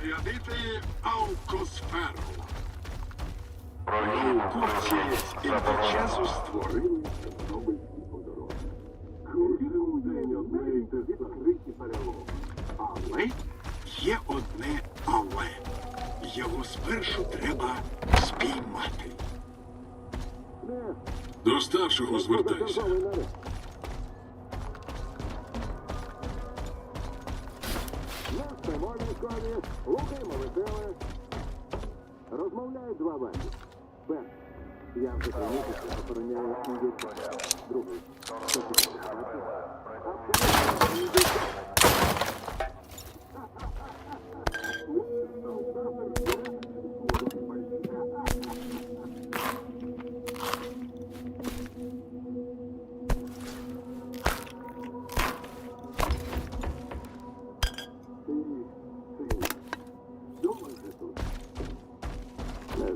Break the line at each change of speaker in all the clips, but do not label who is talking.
дослідити аукосферу. Науковці з індичезу створили Чорнобильський подарунок. Кожен день одне те закриті перелом. Але є одне але. Його спершу треба спіймати. До старшого звертайся.
Розмовляють два вані. Перший. Я вже три що охороняю індивідуально. Другий. Що ти сказати? Думаю,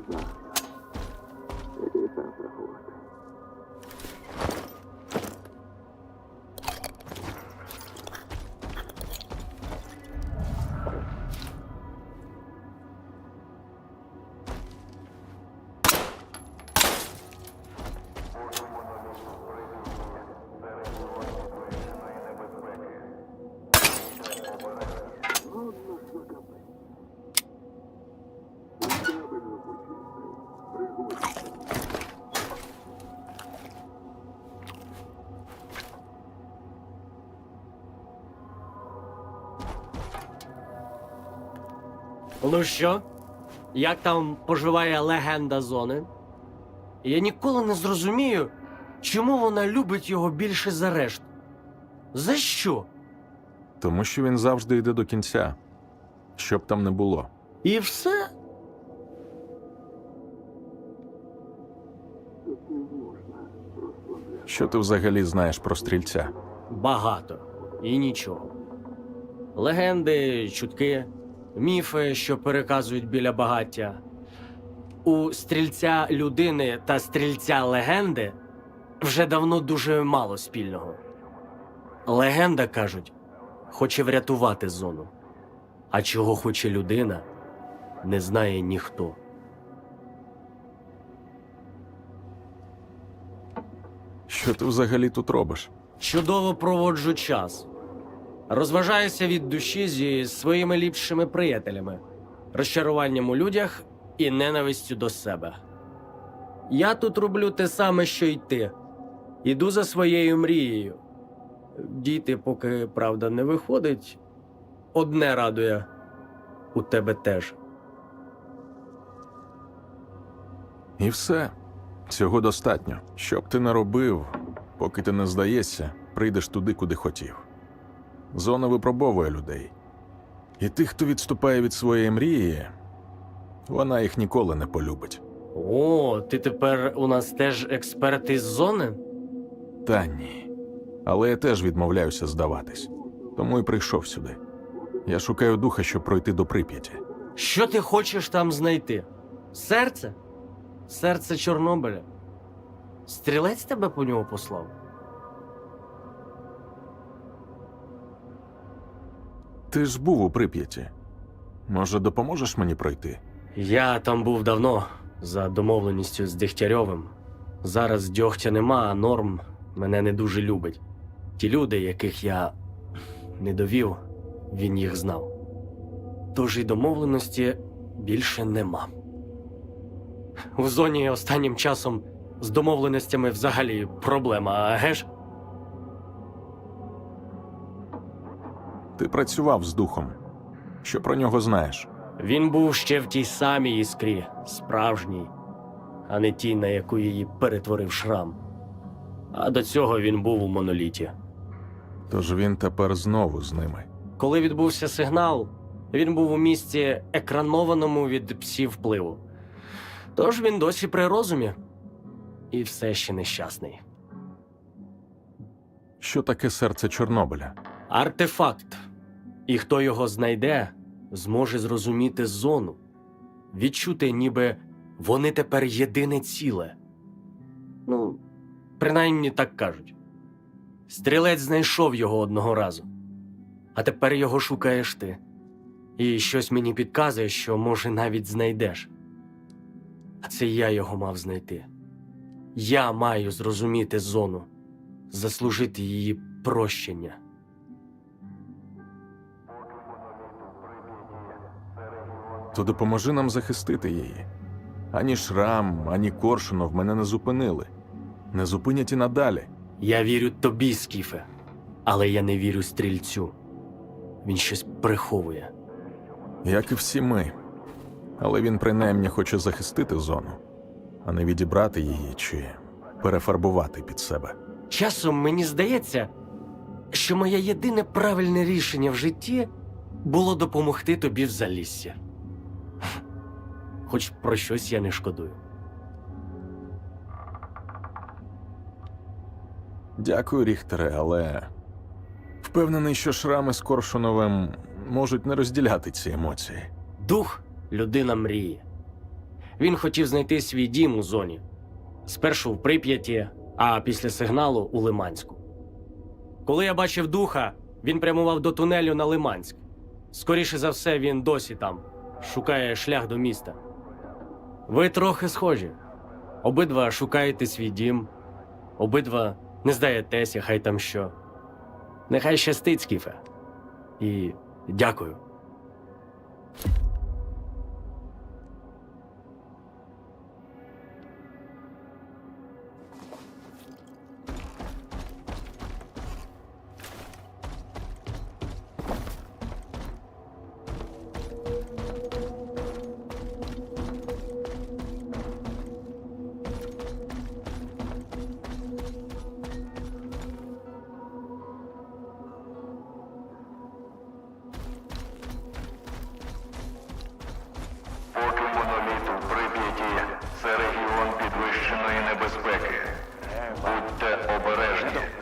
Не знаю.
Ну що? Як там поживає легенда зони? Я ніколи не зрозумію, чому вона любить його більше за решту. За що?
Тому що він завжди йде до кінця, що б там не було.
І все?
Що ти взагалі знаєш про стрільця?
Багато і нічого. Легенди, чутки, міфи, що переказують біля багаття. У стрільця людини та стрільця легенди вже давно дуже мало спільного. Легенда, кажуть, хоче врятувати зону. А чого хоче людина, не знає ніхто.
Що ти взагалі тут робиш?
Чудово проводжу час. Розважаюся від душі зі своїми ліпшими приятелями, розчаруванням у людях і ненавистю до себе. Я тут роблю те саме, що й ти. Іду за своєю мрією. Діти, поки правда не виходить, одне радує у тебе теж.
І все. Цього достатньо. Що б ти не робив, поки ти не здаєшся, прийдеш туди, куди хотів. Зона випробовує людей. І тих, хто відступає від своєї мрії, вона їх ніколи не полюбить.
О, ти тепер у нас теж експерт із зони?
Та ні. Але я теж відмовляюся здаватись. Тому і прийшов сюди. Я шукаю духа, щоб пройти до Прип'яті.
Що ти хочеш там знайти? Серце? Серце Чорнобиля. Стрілець тебе по нього послав?
Ти ж був у Прип'яті. Може, допоможеш мені пройти?
Я там був давно, за домовленістю з Дегтярьовим. Зараз дьогтя нема, а норм мене не дуже любить. Ті люди, яких я не довів, він їх знав. Тож і домовленості більше нема. В зоні останнім часом з домовленостями взагалі проблема, а геш?
Ти працював з духом. Що про нього знаєш?
Він був ще в тій самій іскрі, справжній, а не тій, на яку її перетворив шрам. А до цього він був у моноліті.
Тож він тепер знову з ними.
Коли відбувся сигнал, він був у місці екранованому від псів впливу. Тож він досі при розумі і все ще нещасний.
Що таке серце Чорнобиля?
Артефакт. І хто його знайде, зможе зрозуміти зону, відчути, ніби вони тепер єдине ціле. Ну, принаймні так кажуть. Стрілець знайшов його одного разу, а тепер його шукаєш ти. І щось мені підказує, що може навіть знайдеш. А це я його мав знайти. Я маю зрозуміти зону, заслужити її прощення.
То допоможи нам захистити її. Ані Шрам, ані Коршунов мене не зупинили. Не зупинять і надалі.
Я вірю тобі, Скіфе, але я не вірю стрільцю. Він щось приховує.
Як і всі ми. Але він принаймні хоче захистити зону, а не відібрати її чи перефарбувати під себе.
Часом мені здається, що моє єдине правильне рішення в житті було допомогти тобі в заліссі. Хоч про щось я не шкодую.
Дякую, Ріхтере, але впевнений, що шрами з Коршуновим можуть не розділяти ці емоції.
Дух людина мрії. Він хотів знайти свій дім у зоні. Спершу в Прип'яті, а після сигналу у Лиманську. Коли я бачив духа, він прямував до тунелю на Лиманськ. Скоріше за все, він досі там, шукає шлях до міста. Ви трохи схожі. Обидва шукаєте свій дім, обидва не здаєтеся, хай там що. Нехай щастить, Скіфе. І дякую.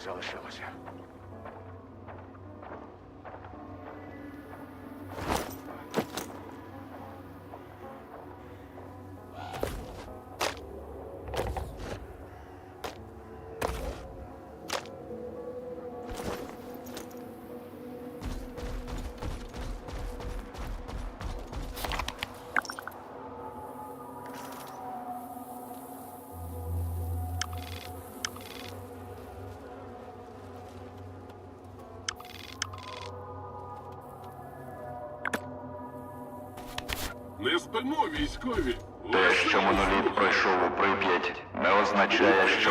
这是什
么 Не спимо, військові.
Те, що моноліт пройшов у Прип'ять, не означає, що